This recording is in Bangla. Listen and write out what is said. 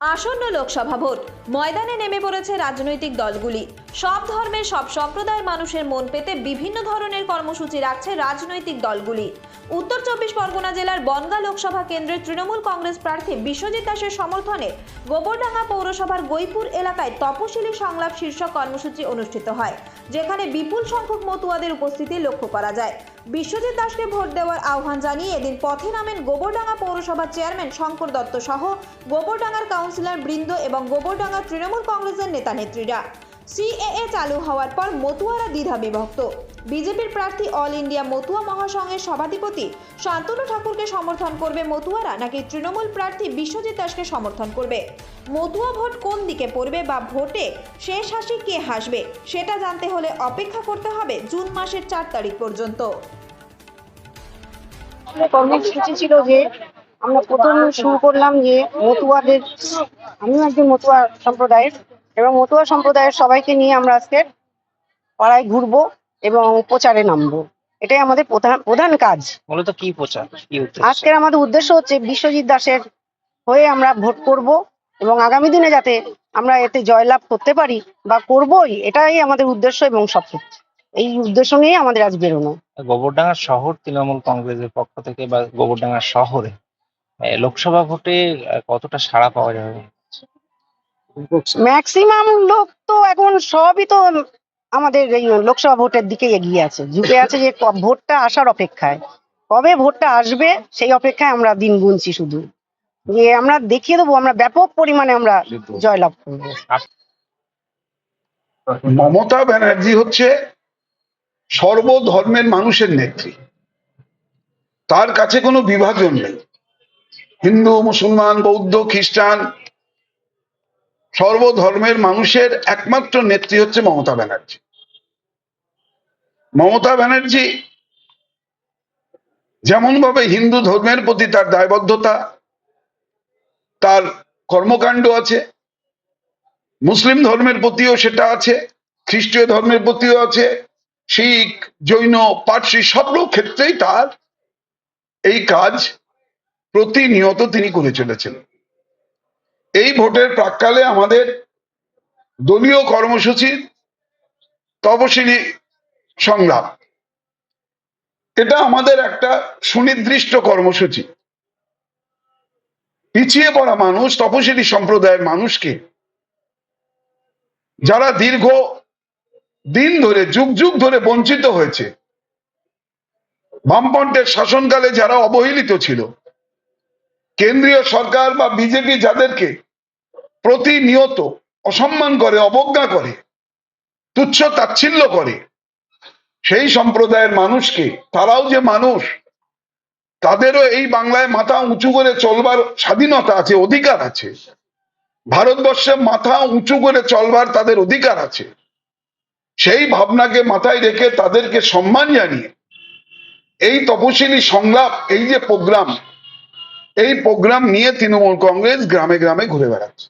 আসন্ন লোকসভা ভোট। ময়দানে নেমে পড়েছে রাজনৈতিক দলগুলি। সব ধর্মের, সব সম্প্রদায়ের মানুষের মন পেতে বিভিন্ন ধরনের কর্মসূচি রাখছে রাজনৈতিক দলগুলি। উত্তর চব্বিশ পরগনা জেলার বনগা লোকসভা কেন্দ্রের তৃণমূল কংগ্রেস প্রার্থী বিশ্বজিৎ দাসের সমর্থনে গোবরডাঙ্গা পৌরসভার গৈপুর এলাকায় তপশিলি সংলাপ শীর্ষক কর্মসূচি অনুষ্ঠিত হয়, যেখানে বিপুল সংখ্যক মতুয়াদের উপস্থিতি লক্ষ্য করা যায়। বিশ্বজিৎ দাসকে ভোট দেওয়ার আহ্বান জানিয়ে এদিন পথে নামেন গোবরডাঙ্গা পৌরসভার চেয়ারম্যান শঙ্কর দত্ত সহ গোবরডাঙ্গার কাউন্সিলর বৃন্দ এবং গোবরডাঙ্গা তৃণমূল কংগ্রেসের নেতা নেত্রীরা সিএএ চালু হওয়ার পর মতুয়ারা দ্বিধা বিভক্ত বিজেপির প্রার্থী অল ইন্ডিয়া মতুয়া মহাসংঘের সভাধিপতি শান্তনু ঠাকুরকে সমর্থন করবে মতুয়ারা, নাকি তৃণমূল প্রার্থী বিশ্বজিৎ দাসকে সমর্থন করবে? মতুয়া ভোট কোন দিকে পড়বে বা ভোটে শেষ হাসি কে হাসবে, সেটা জানতে হলে অপেক্ষা করতে হবে জুন মাসের চার তারিখ পর্যন্ত। কর্মসূচি ছিল যে আমরা প্রথম শুরু করলাম যে মতুয়াদের, আমিও একজন মতুয়া সম্প্রদায়ের এবং মতুয়া সম্প্রদায়ের সবাইকে নিয়ে আমরা আজকে পাড়ায় ঘুরবো এবং প্রচারে নামবো। এটাই আমাদের প্রধান প্রধান কাজ। মূলত কি প্রচার? আজকের আমাদের উদ্দেশ্য হচ্ছে বিশ্বজিৎ দাসের হয়ে আমরা ভোট করব এবং আগামী দিনে যাতে আমরা এতে জয়লাভ করতে পারি বা করবই এটাই আমাদের উদ্দেশ্য এবং সফল এই উদ্দেশ্য নিয়ে আমাদের আজ বেরোনো। গোবরডাঙ্গা শহর তৃণমূল কংগ্রেসের পক্ষ থেকে বা গোবরডাঙ্গা শহরে লোকসভা ভোটে কতটা সাড়া পাওয়া যাবে? ম্যাক্সিমাম লোক তো এখন সবই তো আমাদের এই লোকসভা ভোটের দিকে এগিয়ে আছে। ঝুঁকে আছে যে ভোটটা আসার অপেক্ষায়। কবে ভোটটা আসবে সেই অপেক্ষায় আমরা দিন গুনছি শুধু। যে আমরা দেখিয়ে দেবো, আমরা ব্যাপক পরিমাণে আমরা জয়লাভ করব। মমতা ব্যানার্জি হচ্ছে সর্বধর্মের মানুষের নেত্রী। তার কাছে কোনো বিভাজন নেই। হিন্দু, মুসলমান, বৌদ্ধ, খ্রিস্টান সর্বধর্মের মানুষের একমাত্র নেত্রী হচ্ছে মমতা ব্যানার্জি। মমতা ব্যানার্জি যেমন ভাবে হিন্দু ধর্মের প্রতি তার দায়বদ্ধতা, তার কর্মকাণ্ড আছে, মুসলিম ধর্মের প্রতিও সেটা আছে, খ্রিস্টীয় ধর্মের প্রতিও আছে, শিখ, জৈন, পার্সি সব ক্ষেত্রেই তার এই কাজ প্রতিনিয়ত তিনি করে চলেছেন। এই ভোটের প্রাককালে আমাদের দলীয় কর্মসূচি তপশিলি সংলাপ এটা আমাদের একটা সুনির্দিষ্ট কর্মসূচি। পিছিয়ে পড়া মানুষ, তপশিলি সম্প্রদায়ের মানুষকে যারা দীর্ঘ দিন ধরে, যুগ যুগ ধরে বঞ্চিত হয়েছে, বামপন্থের শাসনকালে যারা অবহেলিত ছিল, কেন্দ্রীয় সরকার বা বিজেপি যাদেরকে প্রতিনিয়ত অসম্মান করে, অবজ্ঞা করে, তুচ্ছ তাচ্ছিল্য করে। সেই সম্প্রদায়ের মানুষকে, তারাও যে মানুষ, তাদেরও এই বাংলায় মাথা উঁচু করে চলবার স্বাধীনতা আছে, অধিকার আছে। ভারতবর্ষে মাথা উঁচু করে চলবার তাদের অধিকার আছে। সেই ভাবনাকে মাথায় রেখে তাদেরকে সম্মান জানিয়ে, এই তপশিলি সংলাপ, এই যে প্রোগ্রাম, এই প্রোগ্রাম নিয়ে তৃণমূল কংগ্রেস গ্রামে গ্রামে ঘুরে বেড়াচ্ছে।